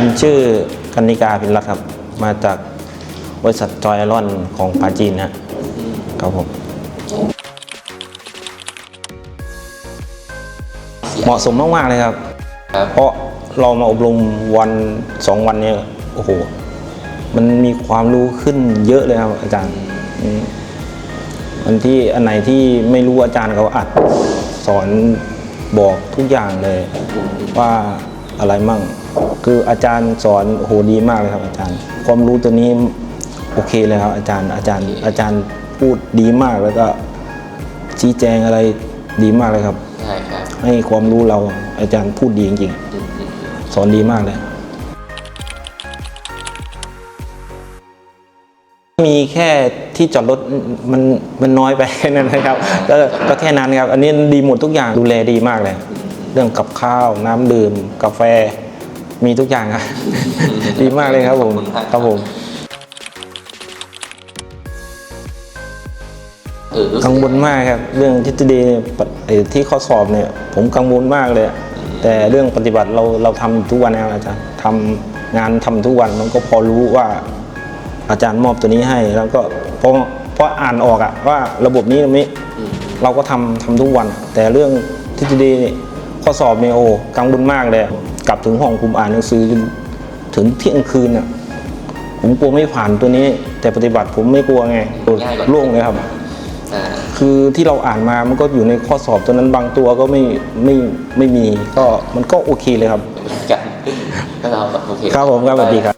ผมชื่อกันิกาพินรัตน์ครับ มาจากบริษัทจอยไอรอนของปาจีนฮะครับผม เหมาะสมมาก ๆ เลยครับครับ เพราะเรามาอบรมวันสองวันเนี้โอ้โห มันมีความรู้ขึ้นเยอะเลยครับอาจารย์อืมอันที่อันไหนที่ไม่รู้อาจารย์เขาอัดสอนบอกทุกอย่างเลยว่า อะไรมั่ง คืออาจารย์สอนโอ้โหดีมากเลยครับอาจารย์ ความรู้ตัวนี้โอเคเลยครับอาจารย์อาจารย์ อาจารย์พูดดีมากแล้วก็ชี้แจงอะไรดีมากเลยครับ ใช่ครับ ให้ความรู้เราอาจารย์พูดดีจริงๆ สอนดีมากเลย มีแค่ที่จอดรถมันมันน้อยไปแค่นั้นนะครับก็ก็แค่นั้นครับ อันนี้ดีหมดทุกอย่างดูแลดีมากเลย เรื่องกับข้าว น้ำดื่ม กาแฟ มีทุกอย่างครับ ดีมากเลยครับผมขอบคุณมากครับผมเออรู้สึกังวลมากครับ เรื่องทฤษฎีเนี่ยปะไอ้ที่ข้อสอบเนี่ย ผมกังวลมากเลยอะแต่เรื่องปฏิบัติเราเราทำทุกวันนะครับอาจารย์ทำงานทำทุกวันมันก็พอรู้ว่า อาจารย์มอบตัวนี้ให้แล้วก็เพราะเพราะอ่านออกอะว่าระบบนี้นี้อืมเราก็ทำทำทุกวัน แต่เรื่องทฤษฎีนี่ ข้อสอบเนี่ยโอ้กังวลมากเลยอะกลับถึงห้องผมอ่านหนังสือจนถึงเที่ยงคืนอะผมกลัวไม่ผ่านตัวนี้ แต่ปฏิบัติผมไม่กลัวไงโล่งเลยครับอ่าคือที่เราอ่านมามันก็อยู่ในข้อสอบตัวนั้นบางตัวก็ไม่ไม่ไม่มีก็มันก็โอเคเลยครับกันก็เราโอเคครับผมครับสวัสดีครับ